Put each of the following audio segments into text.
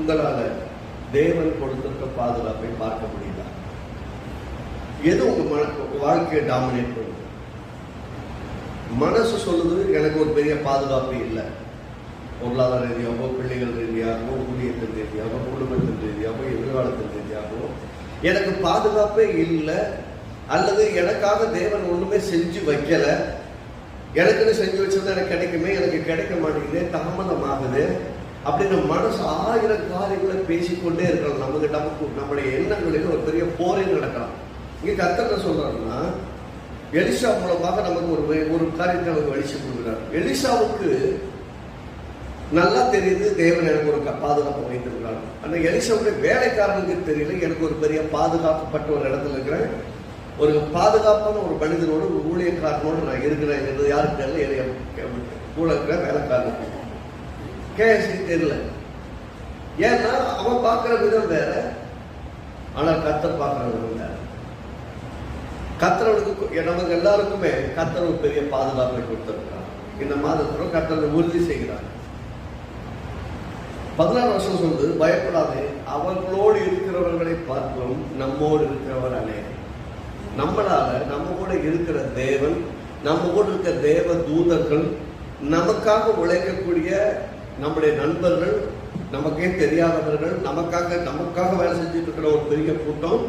உங்களால தேவன் கொடுத்திருக்க பாதுகாப்பை பார்க்க முடியுதா? எது உங்க மன வாழ்க்கையை டாமினேட் பண்ணுது? மனசு சொல்லுது எனக்கு ஒரு பெரிய பாதுகாப்பு இல்லை. பொருளாதார ரீதியாகவோ பிள்ளைகள் ரீதியாகவோ ஊதியத்தின் ரீதியாகவோ குடும்பத்தின் ரீதியாகவோ எதிர்காலத்தின் ரீதியாகவோ எனக்கு பாதுகாப்பே இல்லை அல்லது எனக்காக தேவன் ஒண்ணுமே செஞ்சு வைக்கல. எனக்குன்னு செஞ்சு வச்சிருந்தா எனக்கு கிடைக்குமே எனக்கு கிடைக்க மாட்டேங்குது தாமதமாகுது. அப்படின்னு மனசு ஆயிரம் காரியங்களை பேசிக்கொண்டே இருக்கலாம் நமக்கு நமக்கு நம்முடைய எண்ணங்களில் ஒரு பெரிய போரே நடக்கலாம். இங்கே கத்தர் சொல்றாருன்னா எலிசா மூலமாக நமக்கு ஒரு ஒரு காரியத்தை நமக்கு வெளிச்சு கொடுக்குறாரு. எலிசாவுக்கு நல்லா தெரியுது தேவன் எனக்கு ஒரு க- பாதுகாப்பு வைத்திருக்கிறார். அந்த எலிசாவுடைய வேலைக்காரனுக்கு தெரியல. எனக்கு ஒரு பெரிய பாதுகாக்கப்பட்ட ஒரு இடத்துல இருக்கிறேன். ஒரு பாதுகாப்பான ஒரு மனிதனோடு ஒரு ஊழியக்காரனோடு நான் இருக்கிறேன் என்று யாருக்கு தெரியல? கூட இருக்கிற வேலைக்காரனுக்கு கேஎஸ்சி தெரியல. ஏன்னா அவன் பார்க்குற விதம் வேற ஆனால் கத்தர் பார்க்குற விதம் வேற. கத்தரவனுக்கு நமக்கு எல்லாருக்குமே கத்தர் ஒரு பெரிய பாதுகாப்பை கொடுத்துருக்கான் இந்த மாதத்தில் கத்தர் உறுதி செய்கிறான் பதினாறு வருஷம் சொல்லுது பயப்படாதே அவர்களோடு இருக்கிறவர்களை பார்க்கிறோம் நம்மோடு இருக்கிறவர் அநேகம் நம்மளால நம்ம கூட இருக்கிற தேவன் நம்ம கூட இருக்கிற தேவ தூதர்கள் நமக்காக உழைக்கக்கூடிய நம்முடைய நண்பர்கள் நமக்கே தெரியாதவர்கள் நமக்காக நமக்காக வேலை செஞ்சுட்டு இருக்கிற ஒரு பெரிய கூட்டம்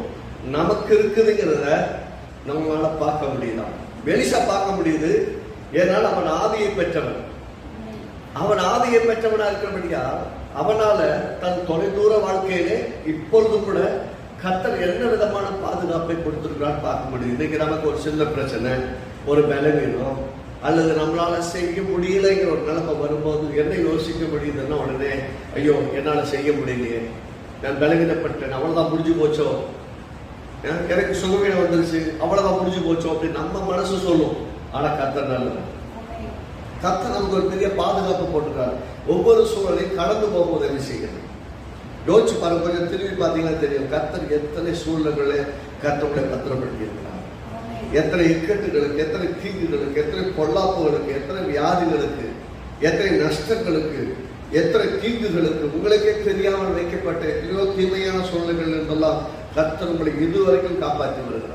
நமக்கு இருக்குதுங்கிறத நம்மளால பார்க்க முடியுதான் வெளிசா பார்க்க முடியுது. ஏனால் அவன் ஆதியை பெற்றவன். அவன் ஆதியை பெற்றவனா இருக்கிறபடியா அவனால தன் தொலைதூர வாழ்க்கையிலே இப்பொழுது கூட கத்தர் என்ன விதமான பாதுகாப்பை கொடுத்திருக்கிறார் பார்க்க முடியுது. இன்னைக்கு நமக்கு ஒரு சின்ன பிரச்சனை. ஒரு பலவீனம். அல்லது நம்மளால செய்ய முடியலைங்கிற ஒரு நிலைமை வரும்போது என்ன யோசிக்க முடியுதுன்னா உடனே ஐயோ என்னால செய்ய முடியலையே. நான் பலவீனப்பட்டேன். அவ்வளவுதான் முடிஞ்சு போச்சோ? எனக்கு சுகவீனம் வந்துருச்சு. அவ்வளவுதான் முடிஞ்சு போச்சோ? அப்படின்னு நம்ம மனசு சொல்லும். ஆனா கத்த நல்லது கத்த நமக்கு ஒரு பெரிய பாதுகாப்பு போட்டுருக்காரு. ஒவ்வொரு சூழலையும் கடந்து போகும்போது என்ன செய்கிறது? யோசிச்சு பாருங்க. கொஞ்சம் திரும்பி பார்த்தீங்கன்னா தெரியும். கத்தர் எத்தனை சூழ்நிலைகளை கர்த்தருடைய பத்திரப்படுத்தியிருக்கிறார் எத்தனை இக்கட்டுகளுக்கு எத்தனை தீங்குகளுக்கு எத்தனை பொல்லாப்புகளுக்கு எத்தனை வியாதிகளுக்கு எத்தனை நஷ்டங்களுக்கு எத்தனை தீங்குகளுக்கு உங்களுக்கே தெரியாமல் வைக்கப்பட்ட எத்தனையோ தீமையான சூழ்நிலைகள் இருந்தெல்லாம் கர்த்தர் உங்களை இதுவரைக்கும் காப்பாற்றி வருகிறார்.